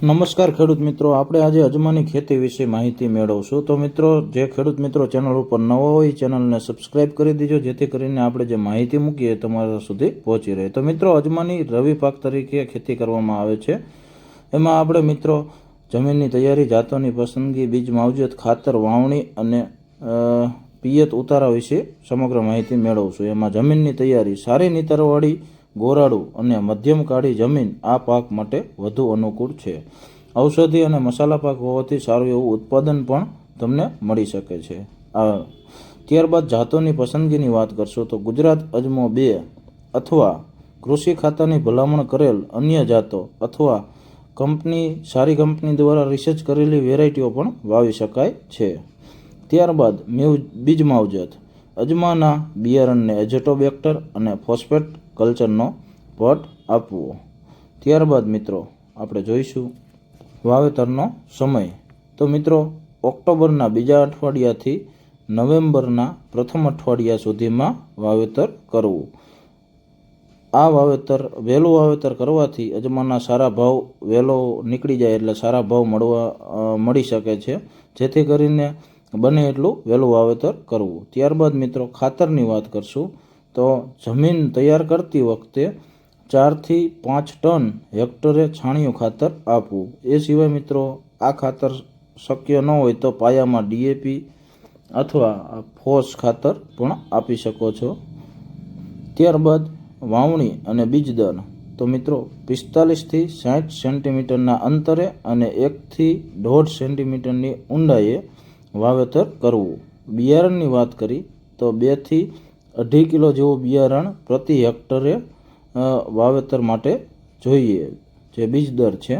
નમસ્કાર ખેડૂત મિત્રો. આપણે આજે અજમાની ખેતી વિશે માહિતી મેળવશું. તો મિત્રો, જે ખેડૂત મિત્રો ચેનલ ઉપર નવા હોય, ચેનલને સબસ્ક્રાઇબ કરી દીજો, જેથી કરીને આપણે જે માહિતી મૂકીએ તમારા સુધી પહોંચી રહે. તો મિત્રો, અજમાની રવિ પાક તરીકે ખેતી કરવામાં આવે છે. એમાં આપણે મિત્રો, જમીનની તૈયારી, જાતોની પસંદગી, બીજ માવજત, ખાતર, વાવણી અને પિયત ઉતારા વિશે સમગ્ર માહિતી મેળવશું. એમાં જમીનની તૈયારી, સારી નીતરવાળી ગોરાડું અને મધ્યમ કાળી જમીન આ પાક માટે વધુ અનુકૂળ છે. ઔષધિ અને મસાલા પાક હોવાથી સારું એવું ઉત્પાદન પણ તમને મળી શકે છે. આ ત્યારબાદ જાતોની પસંદગીની વાત કરશો તો ગુજરાત અજમો બે અથવા કૃષિ ખાતાની ભલામણ કરેલ અન્ય જાતો અથવા કંપની સારી કંપની દ્વારા રિસર્ચ કરેલી વેરાયટીઓ પણ વાવી શકાય છે. ત્યારબાદ મેવ બીજ માવજત. અજમાના બિયારણને એજેટોબેક્ટર અને ફોસ્ફેટ કલ્ચરનો પટ આપવો. ત્યારબાદ મિત્રો, આપણે જોઈશું વાવેતરનો સમય. તો મિત્રો, ઓક્ટોબરના બીજા અઠવાડિયાથી નવેમ્બરના પ્રથમ અઠવાડિયા સુધીમાં વાવેતર કરવું. આ વાવેતર, વહેલું વાવેતર કરવાથી અજમાના સારા ભાવ વહેલો નીકળી જાય એટલે સારા ભાવ મળવા મળી શકે છે. જેથી કરીને બને એટલું વહેલું વાવેતર કરવું. ત્યારબાદ મિત્રો, ખાતરની વાત કરશું. તો જમીન તૈયાર કરતી વખતે ચારથી પાંચ ટન હેક્ટરે છાણિયું ખાતર આપવું. એ સિવાય મિત્રો, આ ખાતર શક્ય ન હોય તો પાયામાં ડીએપી અથવા ફોસ ખાતર પણ આપી શકો છો. ત્યારબાદ વાવણી અને બીજ દર તો મિત્રો, પિસ્તાલીસથી સાઠ સેન્ટીમીટરના અંતરે અને એકથી દોઢ સેન્ટીમીટરની ઊંડાઈએ વાવેતર કરવું. બિયારણની વાત કરી તો બેથી અઢી કિલો જેવું બિયારણ પ્રતિ હેક્ટરે વાવેતર માટે જોઈએ. જે બીજ દર છે,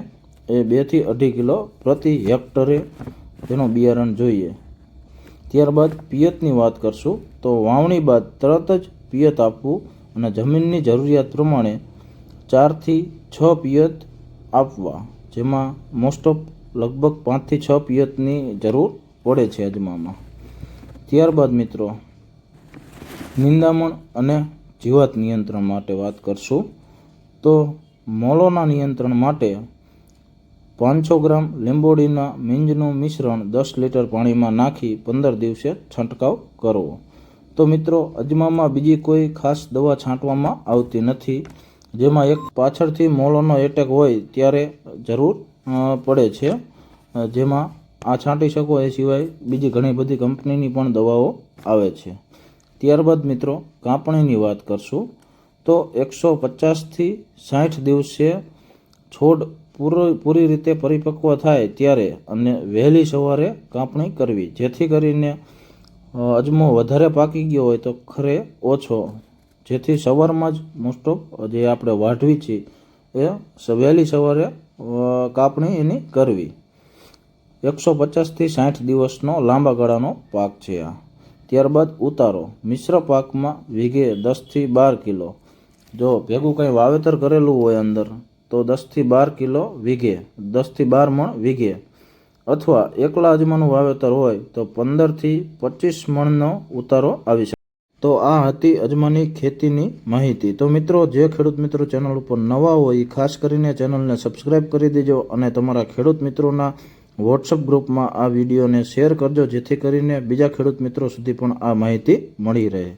એ બેથી અઢી કિલો પ્રતિ હેક્ટરે તેનું બિયારણ જોઈએ. ત્યારબાદ પિયતની વાત કરશું, તો વાવણી બાદ તરત જ પિયત આપવું અને જમીનની જરૂરિયાત પ્રમાણે ચારથી છ પિયત આપવા, જેમાં મોસ્ટ ઓફ લગભગ પાંચથી છ પિયતની જરૂર પડે છે અજમામાં. ત્યારબાદ મિત્રો નિંદામણ અને જીવાત નિયંત્રણ માટે વાત કરશું. તો મોલોના નિયંત્રણ માટે પાંચસો ગ્રામ લીંબોડીના મીંજનું મિશ્રણ દસ લીટર પાણીમાં નાખી પંદર દિવસે છંટકાવ કરવો. તો મિત્રો, અજમામાં બીજી કોઈ ખાસ દવા છાંટવામાં આવતી નથી. જેમાં એક પાછળથી મોલોનો એટેક હોય ત્યારે જરૂર પડે છે. જેમાં આ છાંટી શકો એ સિવાય બીજી ઘણી બધી કંપનીની પણ દવાઓ આવે છે. ત્યારબાદ મિત્રો કાપણીની વાત કરશું. તો એકસો પચાસથી સાઠ દિવસે છોડ પૂરો, પૂરી રીતે પરિપક્વ થાય ત્યારે અને વહેલી સવારે કાપણી કરવી. જેથી કરીને અજમો વધારે પાકી ગયો હોય તો ખરે ઓછો. જેથી સવારમાં જ મોસ્ટ ઓફ જે આપણે વાઢવી છીએ, એ વહેલી સવારે કાપણી એની કરવી. એકસો પચાસથી સાઠ દિવસનો લાંબા ગાળાનો પાક છે આ. ત્યારબાદ ઉતારો. મિશ્ર પાકમાં વીઘે દસથી બાર કિલો. જો ભેગું કંઈ વાવેતર કરેલું હોય અંદર, તો દસથી બાર કિલો વીઘે, દસથી બાર મણ વીઘે. અથવા એકલા અજમાનું વાવેતર હોય, તો પંદરથી પચીસ મણનો ઉતારો આવી શકે. તો આ હતી અજમાની ખેતીની માહિતી. તો મિત્રો, જે ખેડૂત મિત્રો ચેનલ ઉપર નવા હોય એ ખાસ કરીને ચેનલને સબસ્ક્રાઈબ કરી દેજો અને તમારા ખેડૂત મિત્રોના વોટ્સઅપ ગ્રુપમાં આ વિડીયોને શેર કરજો, જેથી કરીને બીજા ખેડૂત મિત્રો સુધી પણ આ માહિતી મળી રહે.